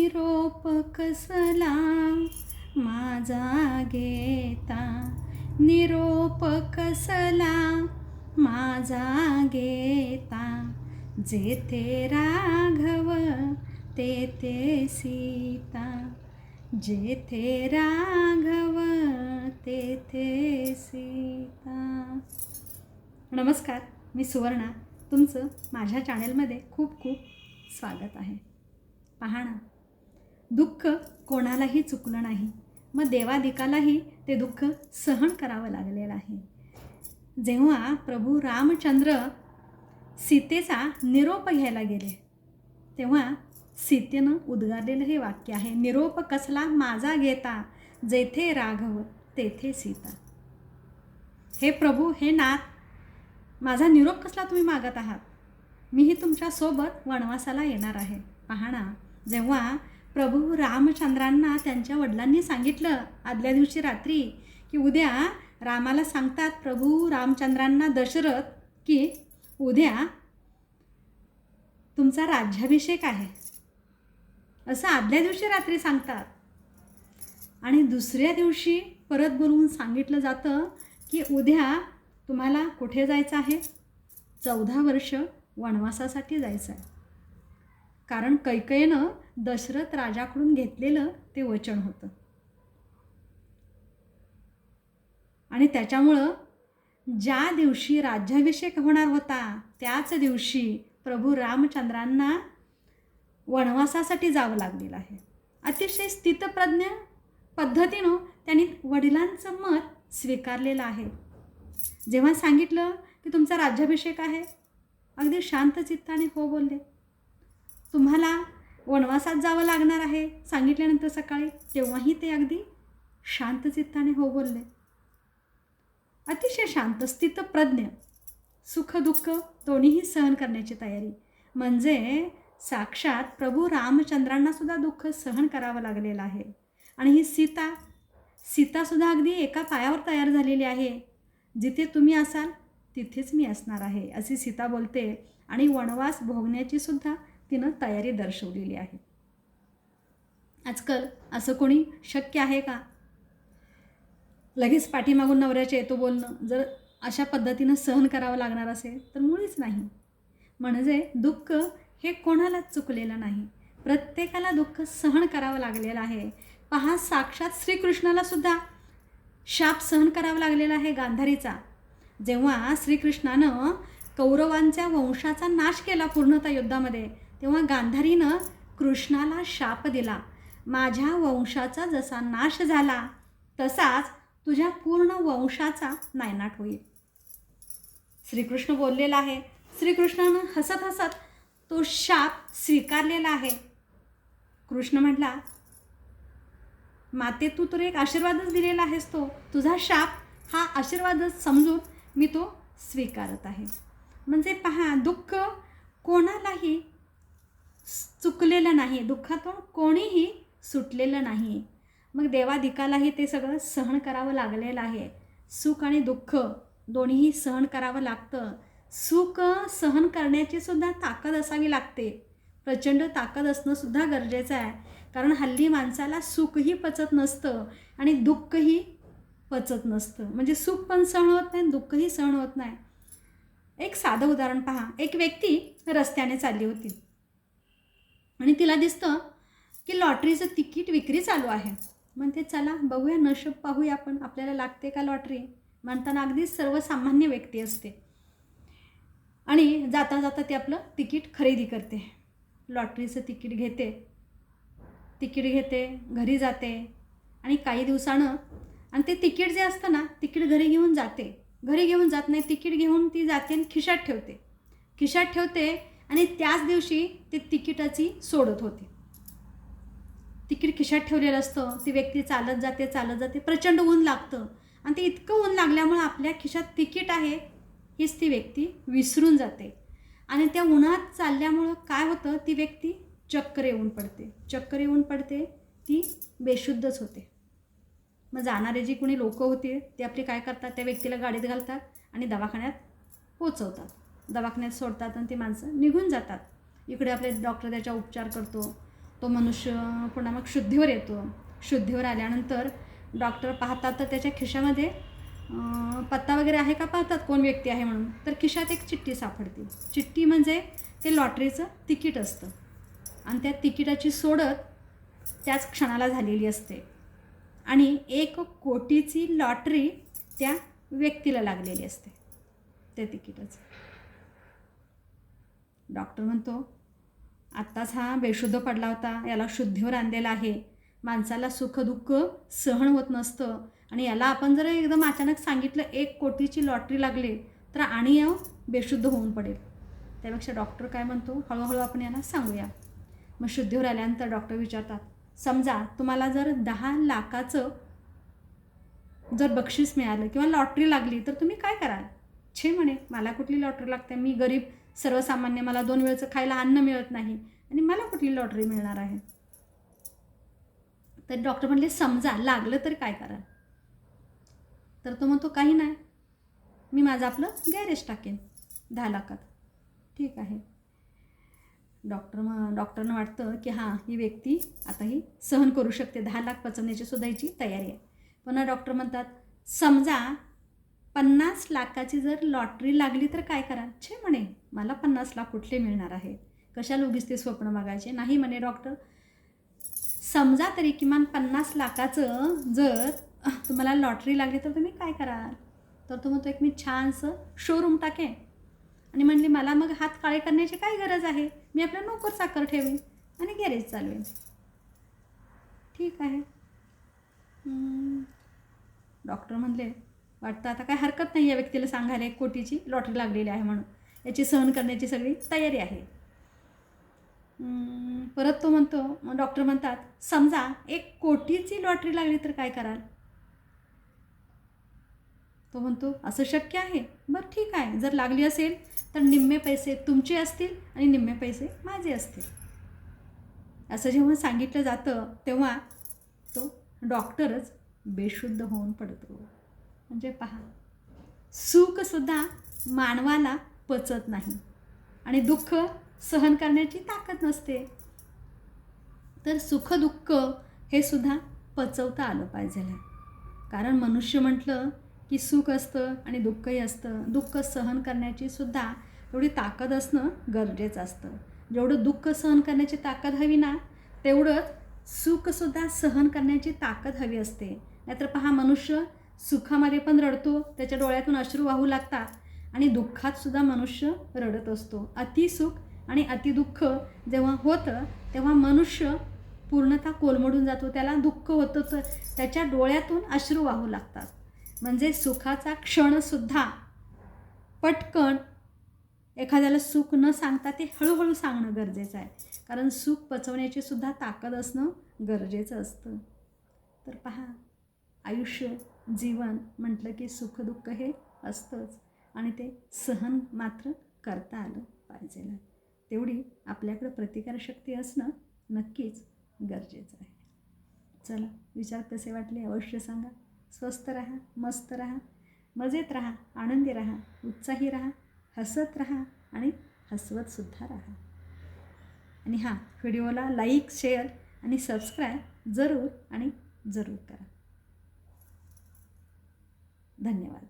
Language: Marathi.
निरोप कसला? माझा घेता. निरोप कसला? माझा घेता. जेथे राघव तेथे सीता. जेथे राघव तेथे सीता. नमस्कार मी सुवर्णा. तुमचं माझ्या चॅनलमध्ये खूप खूप स्वागत आहे. पहा ना. दुःख कोणालाही चुकलं नाही. मग देवादिकालाही ते दुःख सहन करावं लागलेलं आहे. जेव्हा प्रभू रामचंद्र सीतेचा निरोप घ्यायला गेले तेव्हा सीतेनं उद्गारलेलं हे वाक्य आहे निरोप कसला माझा घेता जेथे राघव तेथे सीता. हे प्रभू हे नाथ माझा निरोप कसला तुम्ही मागत आहात? मीही तुमच्यासोबत वनवासाला येणार आहे. पाहणा जेव्हा प्रभू रामचंद्रांना त्यांच्या वडिलांनी सांगितलं आदल्या दिवशी रात्री की उद्या रामाला सांगतात प्रभू रामचंद्रांना दशरथ की उद्या तुमचा राज्याभिषेक आहे. असं आदल्या दिवशी रात्री सांगतात. आणि दुसऱ्या दिवशी परत बोलवून सांगितलं जातं की उद्या तुम्हाला कुठे जायचं आहे? चौदा वर्ष वनवासासाठी जायचं आहे कारण कैकयेनं दशरथ राजाकडून घेतलेलं ते वचन होतं. आणि त्याच्यामुळं ज्या दिवशी राज्याभिषेक होणार होता त्याच दिवशी प्रभू रामचंद्रांना वनवासासाठी जावं लागलेलं आहे. अतिशय स्थितप्रज्ञ पद्धतीनं त्यांनी वडिलांचं मत स्वीकारलेलं आहे. जेव्हा सांगितलं की तुमचा राज्याभिषेक आहे अगदी शांत चित्ताने हो बोलले. तुम्हाला वनवासात जावं लागणार आहे. सांगितल्यानंतर सकाळी तेव्हाही ते अगदी शांत चित्ताने हो बोलले. अतिशय शांत स्थितप्रज्ञ सुख दुःख दोन्हीही सहन करण्याची तयारी. म्हणजे साक्षात प्रभू रामचंद्रांना सुद्धा दुःख सहन करावं लागलेलं आहे. आणि ही सीता सीतासुद्धा अगदी एका पायावर तयार झालेली आहे. जिथे तुम्ही असाल तिथेच मी असणार आहे अशी सीता बोलते. आणि वनवास भोगण्याची सुद्धा तिनं तयारी दर्शवलेली आहे. आजकाल असं कोणी शक्य आहे का? लगेच पाठीमागून नवऱ्याचे येतो बोलणं जर अशा पद्धतीनं सहन करावं लागणार असेल तर मुळीच नाही. म्हणजे दुःख हे कोणालाच चुकलेलं नाही. प्रत्येकाला दुःख सहन करावं लागलेलं आहे. पहा साक्षात श्रीकृष्णाला सुद्धा शाप सहन करावा लागलेला आहे गांधारीचा. जेव्हा श्रीकृष्णानं कौरवांच्या वंशाचा नाश केला पूर्णतः युद्धामध्ये तेव्हा गांधारीनं कृष्णाला शाप दिला. माझ्या वंशाचा जसा नाश झाला तसाच तुझ्या पूर्ण वंशाचा नायनाट होईल. श्रीकृष्ण बोललेला आहे. श्रीकृष्णानं हसत हसत तो शाप स्वीकारलेला आहे. कृष्ण म्हटला माते तू तर एक आशीर्वादच दिलेला आहेस तो. तुझा शाप हा आशीर्वादच समजून मी तो स्वीकारत आहे. म्हणजे पहा दुःख कोणालाही चुकलेलं नाही दुःखातून कोणीही सुटलेलं नाही. मग देवाधिकालाही ते सगळं सहन करावं लागलेलं आहे. सुख आणि दुःख दोन्हीही सहन करावं लागतं. सुख सहन करण्याची सुद्धा ताकद असावी लागते. प्रचंड ताकद असणं सुद्धा गरजेचं आहे. कारण हल्ली माणसाला सुखही पचत नसतं आणि दुःखही पचत नसतं. म्हणजे सुख पण सहन होत नाही दुःखही सहन होत नाही. एक साधं उदाहरण पहा. एक व्यक्ती रस्त्याने चालली होती. आणि तिला दिसतं की लॉटरीचं तिकीट विक्री चालू आहे. म्हणते चला बघूया नशब पाहूया आपण आपल्याला लागते का लॉटरी? म्हणताना अगदी सर्वसामान्य व्यक्ती असते. आणि जाता जाता ती आपलं तिकीट खरेदी करते. लॉटरीचं तिकीट घेते तिकीट घेते घरी जाते आणि काही दिवसानं आणि ते तिकीट जे असतं ना तिकीट घरी घेऊन जाते. घरी घेऊन जात नाही तिकीट घेऊन ती जाते आणि खिशात ठेवते. खिशात ठेवते आणि त्याच दिवशी ते तिकिटाची सोडत होते. तिकीट खिशात ठेवलेलं असतं ती व्यक्ती चालत जाते चालत जाते प्रचंड ऊन लागतं. आणि ते इतकं ऊन लागल्यामुळं आपल्या खिशात तिकीट आहे हीच ती व्यक्ती विसरून जाते. आणि त्या उन्हात चालल्यामुळं काय होतं ती व्यक्ती चक्कर येऊन पडते. चक्कर येऊन पडते ती बेशुद्धच होते. मग जाणारे जी कोणी लोकं होते ते आपली काय करतात त्या व्यक्तीला गाडीत घालतात आणि दवाखान्यात पोचवतात. दवाखान्यात सोडतात आणि ती माणसं निघून जातात. इकडे आपले डॉक्टर त्याचा उपचार करतो. तो मनुष्य पुन्हा मग शुद्धीवर येतो. शुद्धीवर आल्यानंतर डॉक्टर पाहतात तर त्याच्या खिशामध्ये पत्ता वगैरे आहे का पाहतात? कोण व्यक्ती आहे म्हणून. तर खिशात एक चिठ्ठी सापडते. चिठ्ठी म्हणजे ते लॉटरीचं तिकीट असतं. आणि त्या तिकिटाची सोडत त्याच क्षणाला झालेली असते. आणि एक कोटीची लॉटरी त्या व्यक्तीला लागलेली असते. त्या तिकीटच. डॉक्टर म्हणतो आत्ताच हा बेशुद्ध पडला होता. याला शुद्धीवर आणलेला आहे. माणसाला सुख दुःख सहन होत नसतं. आणि याला आपण जर एकदम अचानक सांगितलं एक कोटीची लॉटरी लागली तर आणि या बेशुद्ध होऊन पडेल. त्यापेक्षा डॉक्टर काय म्हणतो हळूहळू आपण यांना सांगूया. मग शुद्धीवर आल्यानंतर डॉक्टर विचारतात समजा तुम्हाला जर दहा लाखाचं जर बक्षीस मिळालं किंवा लॉटरी लागली तर तुम्ही काय कराल? छे म्हणे मला कुठली लॉटरी लागते? मी गरीब सर्वसामान्य मला दोन वेळचं खायला अन्न मिळत नाही. आणि मला कुठली लॉटरी मिळणार आहे? तर डॉक्टर म्हणले समजा लागलं तर काय करा? तर तो म्हणतो काही नाही. मी माझं आपलं गॅरेज टाकेन. दहा लाखात. ठीक आहे. डॉक्टर मग डॉक्टरनं वाटतं की हां ही व्यक्ती आता ही सहन करू शकते. दहा लाख पचवण्याची सुद्धा हिची तयारी आहे. पुन्हा डॉक्टर म्हणतात समजा पन्नास लाखाची जर लॉटरी लागली तर काय करा? छे म्हणे. मला पन्नास लाख कुठले मिळणार आहे? कशाला उगीच ते स्वप्न बघायचे? नाही म्हणे डॉक्टर समजा तरी किमान पन्नास लाखाचं जर तुम्हाला लॉटरी लागली तर तुम्ही काय कराल? तर तो म्हणतो एक मी छानसं शोरूम टाकेन. आणि म्हणले मला मग हात काळे करण्याची काय गरज आहे? मी आपला नोकर साखर ठेवेन आणि गॅरेज चालवेन. ठीक आहे. डॉक्टर म्हणले वाटतं आता काय हरकत नाही या व्यक्तीला सांगायला एक कोटीची लॉटरी लागलेली आहे म्हणून. याची सहन करण्याची सगळी तयारी आहे. परत तो म्हणतो मग डॉक्टर म्हणतात समजा एक कोटीची लॉटरी लागली तर काय कराल? तो म्हणतो असं शक्य आहे? बरं ठीक आहे. जर लागली असेल तर निम्मे पैसे तुमचे असतील आणि निम्मे पैसे माझे असतील. असं जेव्हा सांगितलं जातं तेव्हा तो डॉक्टरच बेशुद्ध होऊन पडतो. म्हणजे पहा सुखसुद्धा मानवाला पचत नाही. आणि दुःख सहन करण्याची ताकद नसते. तर सुखदुःख हे सुद्धा पचवता आलं पाहिजे. कारण मनुष्य म्हटलं की सुख असतं आणि दुःखही असतं. दुःख सहन करण्याची सुद्धा एवढी ताकद असणं गरजेचं असतं. जेवढं दुःख सहन करण्याची ताकद हवी ना तेवढंच सुखसुद्धा सहन करण्याची ताकद हवी असते. नाहीतर पहा मनुष्य सुखामध्ये पण रडतो त्याच्या डोळ्यातून अश्रू वाहू लागतात. आणि दुःखात सुद्धा मनुष्य रडत असतो. अतिसुख आणि अतिदुःख जेव्हा होतं तेव्हा मनुष्य पूर्णतः कोलमडून जातो. त्याला दुःख होतं तर त्याच्या डोळ्यातून अश्रू वाहू लागतात. म्हणजे सुखाचा क्षणसुद्धा पटकन एखाद्याला सुख न सांगता ते हळूहळू सांगणं गरजेचं आहे. कारण सुख पचवण्याची सुद्धा ताकद असणं गरजेचं असतं. तर पहा आयुष्य जीवन म्हटलं की सुखदुःख हे असतंच. आणि ते सहन मात्र करता आलं पाहिजे तेवढी आपल्याकडं प्रतिकारशक्ती असणं नक्कीच गरजेचं आहे. चला विचार कसे वाटले अवश्य सांगा. स्वस्त राहा मस्त राहा. मजेत राहा आनंदी राहा उत्साही राहा हसत राहा आणि हसवतसुद्धा राहा. आणि हां व्हिडिओला लाईक शेअर आणि सबस्क्राईब जरूर आणि जरूर करा. धन्यवाद.